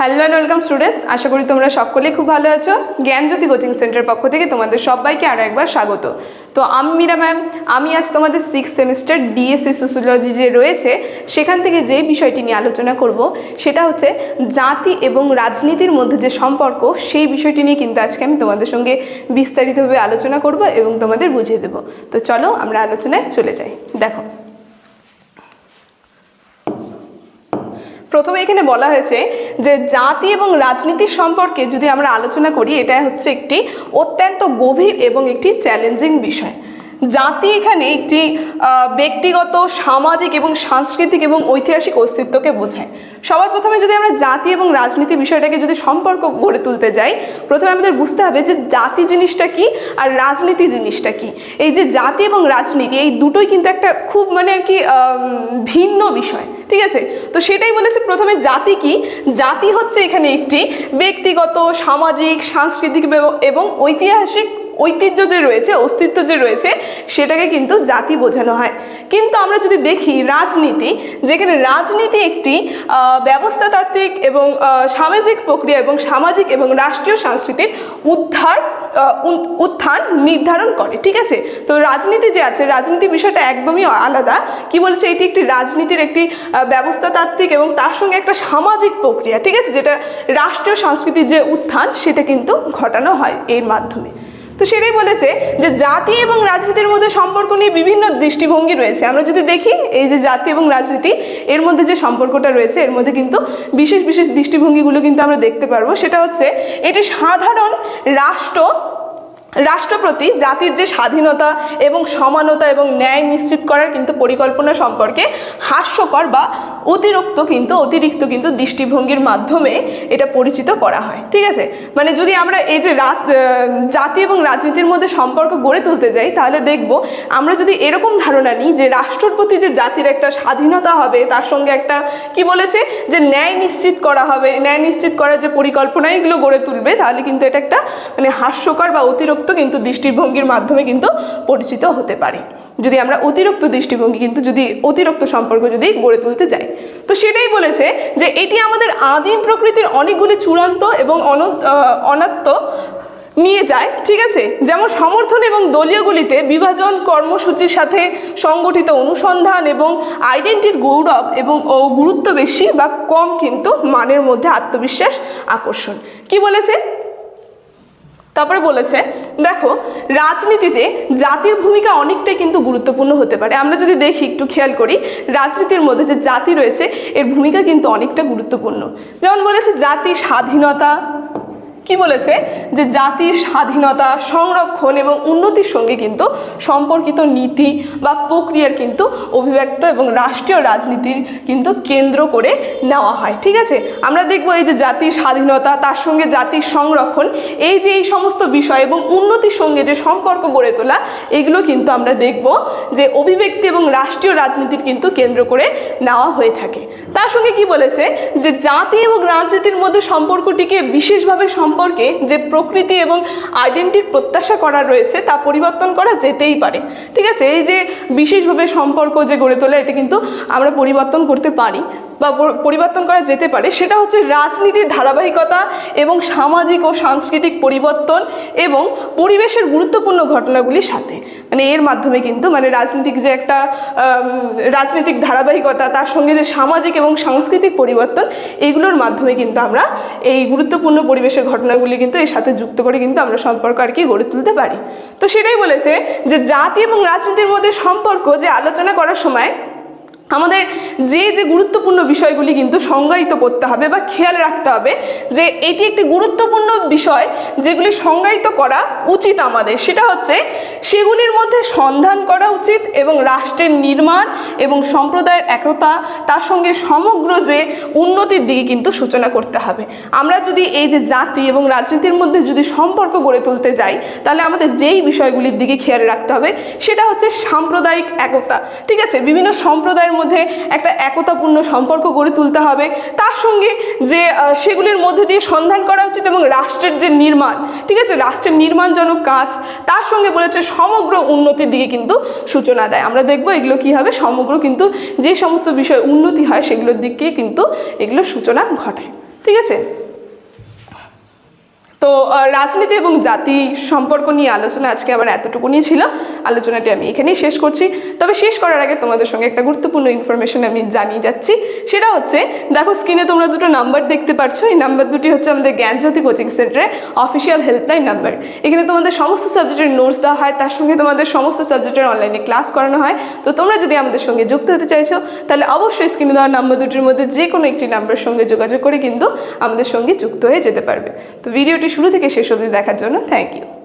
Hello and welcome students আশা করি তোমরা সকলেই খুব ভালো আছো। জ্ঞানজ্যোতি কোচিং সেন্টারের পক্ষ থেকে তোমাদের সবাইকে আরও একবার স্বাগত। তো আমি মীরা ম্যাম, আমি আজ তোমাদের সিক্স সেমিস্টার ডিএসসি সোসিওলজি যে রয়েছে, সেখান থেকে যে বিষয়টি নিয়ে আলোচনা করব, সেটা হচ্ছে জাতি এবং রাজনীতির মধ্যে যে সম্পর্ক, সেই বিষয়টি নিয়ে কিন্তু আজকে আমি তোমাদের সঙ্গে বিস্তারিতভাবে আলোচনা করব এবং তোমাদের বুঝিয়ে দেবো। তো চলো আমরা আলোচনায় চলে যাই। দেখো প্রথমে এখানে বলা হয়েছে যে জাতি এবং রাজনীতির সম্পর্কে যদি আমরা আলোচনা করি, এটা হচ্ছে একটি অত্যন্ত গভীর এবং একটি চ্যালেঞ্জিং বিষয়। জাতি এখানে একটি ব্যক্তিগত, সামাজিক এবং সাংস্কৃতিক এবং ঐতিহাসিক অস্তিত্বকে বোঝায়। সবার প্রথমে যদি আমরা জাতি এবং রাজনীতি বিষয়টাকে যদি সম্পর্ক গড়ে তুলতে যাই, প্রথমে আমাদের বুঝতে হবে যে জাতি জিনিসটা কি আর রাজনীতি জিনিসটা কি। এই যে জাতি এবং রাজনীতি, এই দুটোই কিন্তু একটা খুব মানে আর কি ভিন্ন বিষয়। ঠিক আছে? তো সেটাই বলেছে প্রথমে জাতি কি? জাতি হচ্ছে এখানে একটি ব্যক্তিগত, সামাজিক, সাংস্কৃতিক এবং- ঐতিহাসিক ঐতিহ্য যে রয়েছে, অস্তিত্ব যে রয়েছে, সেটাকে কিন্তু জাতি বোঝানো হয়। কিন্তু আমরা যদি দেখি রাজনীতি, যেখানে রাজনীতি একটি ব্যবস্থাতাত্ত্বিক এবং সামাজিক প্রক্রিয়া এবং সামাজিক এবং রাষ্ট্রীয় সংস্কৃতির উদ্ধার উত্থান নির্ধারণ করে, ঠিক আছে? তো রাজনীতি যে আছে, রাজনীতি বিষয়টা একদমই আলাদা। কি বলছে? এটি একটি রাজনীতির একটি ব্যবস্থাতাত্ত্বিক এবং তার সঙ্গে একটা সামাজিক প্রক্রিয়া, ঠিক আছে? যেটা রাষ্ট্রীয় সংস্কৃতির যে উত্থান, সেটা কিন্তু ঘটানো হয় এর মাধ্যমে। তো সেটাই বলেছে যে জাতি এবং রাজনীতির মধ্যে সম্পর্ক নিয়ে বিভিন্ন দৃষ্টিভঙ্গি রয়েছে। আমরা যদি দেখি, এই যে জাতি এবং রাজনীতি, এর মধ্যে যে সম্পর্কটা রয়েছে, এর মধ্যে কিন্তু বিশেষ বিশেষ দৃষ্টিভঙ্গিগুলো কিন্তু আমরা দেখতে পারব। সেটা হচ্ছে, এটি সাধারণ রাষ্ট্র রাষ্ট্রপ্রতি জাতির যে স্বাধীনতা এবং সমানতা এবং ন্যায় নিশ্চিত করার কিন্তু পরিকল্পনা সম্পর্কে হাস্যকর বা অতিরিক্ত কিন্তু অতিরিক্ত কিন্তু দৃষ্টিভঙ্গির মাধ্যমে এটা পরিচিত করা হয়। ঠিক আছে? মানে যদি আমরা এই যে রাত জাতি এবং রাজনীতির মধ্যে সম্পর্ক গড়ে তুলতে যাই, তাহলে দেখব আমরা যদি এরকম ধারণা নিই যে রাষ্ট্রের প্রতি যে জাতির একটা স্বাধীনতা হবে, তার সঙ্গে একটা কি বলেছে? যে ন্যায় নিশ্চিত করা হবে, ন্যায় নিশ্চিত করার যে পরিকল্পনা এগুলো গড়ে তুলবে, তাহলে কিন্তু এটা একটা মানে হাস্যকর বা অতিরিক্ত কিন্তু দৃষ্টিভঙ্গির মাধ্যমে কিন্তু পরিচিত হতে পারে। যদি আমরা অতিরিক্ত দৃষ্টিভঙ্গি কিন্তু যদি অতিরিক্ত সম্পর্ক যদি গড়ে তুলতে যাই তো সেটাই বলেছে যে এটি আমাদের আদিম প্রকৃতির অনেকগুলি চূড়ান্ত এবং অন অনাত্ম নিয়ে যায়, ঠিক আছে? যেমন সমর্থন এবং দলীয়গুলিতে বিভাজন, কর্মসূচির সাথে সংগঠিত অনুসন্ধান এবং আইডেন্টির গৌরব এবং, ও গুরুত্ব বেশি বা কম কিন্তু মানের মধ্যে আত্মবিশ্বাস আকর্ষণ। কি বলেছে? তারপরে বলেছে, দেখো, রাজনীতিতে জাতির ভূমিকা অনেকটাই কিন্তু গুরুত্বপূর্ণ হতে পারে। আমরা যদি দেখি, একটু খেয়াল করি, রাজনীতির মধ্যে যে জাতি রয়েছে, এর ভূমিকা কিন্তু অনেকটা গুরুত্বপূর্ণ। যেমন বলেছে, জাতি স্বাধীনতা কি বলেছে? যে জাতির স্বাধীনতা, সংরক্ষণ এবং উন্নতির সঙ্গে কিন্তু সম্পর্কিত নীতি বা প্রক্রিয়ার কিন্তু অভিব্যক্ত এবং রাষ্ট্রীয় রাজনীতির কিন্তু কেন্দ্র করে নেওয়া হয়। ঠিক আছে? আমরা দেখব এই যে জাতির স্বাধীনতা, তার সঙ্গে জাতির সংরক্ষণ, এই যে এই সমস্ত বিষয় এবং উন্নতির সঙ্গে যে সম্পর্ক গড়ে তোলা, এগুলো কিন্তু আমরা দেখব যে অভিব্যক্তি এবং রাষ্ট্রীয় রাজনীতির কিন্তু কেন্দ্র করে নেওয়া হয়ে থাকে। তার সঙ্গে কি বলেছে? যে জাতি এবং রাজনীতির মধ্যে সম্পর্কটিকে বিশেষভাবে সম্পর্কে যে প্রকৃতি এবং আইডেন্টির প্রত্যাশা করা রয়েছে, তা পরিবর্তন করা যেতেই পারে। ঠিক আছে? এই যে বিশেষভাবে সম্পর্ক যে গড়ে তোলে, এটা কিন্তু আমরা পরিবর্তন করতে পারি। বা পরিবর্তন করা যেতে পারে, সেটা হচ্ছে রাজনীতির ধারাবাহিকতা এবং সামাজিক ও সাংস্কৃতিক পরিবর্তন এবং পরিবেশের গুরুত্বপূর্ণ ঘটনাগুলির সাথে। মানে এর মাধ্যমে কিন্তু মানে রাজনৈতিক যে একটা রাজনৈতিক ধারাবাহিকতা, তার সঙ্গে যে সামাজিক এবং সাংস্কৃতিক পরিবর্তন, এগুলোর মাধ্যমে কিন্তু আমরা এই গুরুত্বপূর্ণ পরিবেশের ঘটনাগুলি কিন্তু এর সাথে যুক্ত করে কিন্তু আমরা সম্পর্ক আর কি গড়ে তুলতে পারি। তো সেটাই বলেছে যে জাতি এবং রাজনীতির মধ্যে সম্পর্ক যে আলোচনা করার সময় আমাদের যে যে গুরুত্বপূর্ণ বিষয়গুলি কিন্তু সংজ্ঞায়িত করতে হবে বা খেয়াল রাখতে হবে যে, এটি একটি গুরুত্বপূর্ণ বিষয় যেগুলি সংজ্ঞায়িত করা উচিত আমাদের। সেটা হচ্ছে সেগুলির মধ্যে সন্ধান করা উচিত এবং রাষ্ট্রের নির্মাণ এবং সম্প্রদায়ের একতা, তার সঙ্গে সমগ্র যে উন্নতির দিকে কিন্তু সূচনা করতে হবে। আমরা যদি এই যে জাতি এবং রাজনীতির মধ্যে যদি সম্পর্ক গড়ে তুলতে যাই, তাহলে আমাদের যেই বিষয়গুলির দিকে খেয়াল রাখতে হবে, সেটা হচ্ছে সাম্প্রদায়িক একতা। ঠিক আছে? বিভিন্ন সম্প্রদায়ের মধ্যে একটা একতাপূর্ণ সম্পর্ক গড়ে তুলতে হবে। তার সঙ্গে যে সেগুলির মধ্যে দিয়ে সন্ধান করা উচিত এবং রাষ্ট্রের যে নির্মাণ, ঠিক আছে? রাষ্ট্রের নির্মাণজনক কাজ, তার সঙ্গে বলেছে সমগ্র উন্নতির দিকে কিন্তু সূচনা দেয়। আমরা দেখব এগুলো কি হবে। সমগ্র কিন্তু যে সমস্ত বিষয় উন্নতি হয়, সেগুলোর দিকে কিন্তু এগুলো সূচনা ঘটে। ঠিক আছে? তো রাজনীতি এবং জাতি সম্পর্ক নিয়ে আলোচনা আজকে আমার এতটুকুনি ছিল। আলোচনাটি আমি এখানেই শেষ করছি। তবে শেষ করার আগে তোমাদের সঙ্গে একটা গুরুত্বপূর্ণ ইনফরমেশন আমি জানিয়ে যাচ্ছি। সেটা হচ্ছে, দেখো স্ক্রিনে তোমরা দুটো নাম্বার দেখতে পাচ্ছ এই নাম্বার দুটি হচ্ছে আমাদের জ্ঞানজ্যোতি কোচিং সেন্টারের অফিসিয়াল হেল্পলাইন নাম্বার এখানে তোমাদের সমস্ত সাবজেক্টের নোটস দেওয়া হয়, তার সঙ্গে তোমাদের সমস্ত সাবজেক্টের অনলাইনে ক্লাস করানো হয়। তো তোমরা যদি আমাদের সঙ্গে যুক্ত হতে চাইছো, তাহলে অবশ্যই স্ক্রিনে দেওয়া নাম্বার দুটির মধ্যে যে কোনো একটি নাম্বারের সঙ্গে যোগাযোগ করে কিন্তু আমাদের সঙ্গে যুক্ত হয়ে যেতে পারবে। তো ভিডিওটি শুরু থেকে শেষ অবধি দেখার জন্য থ্যাংক ইউ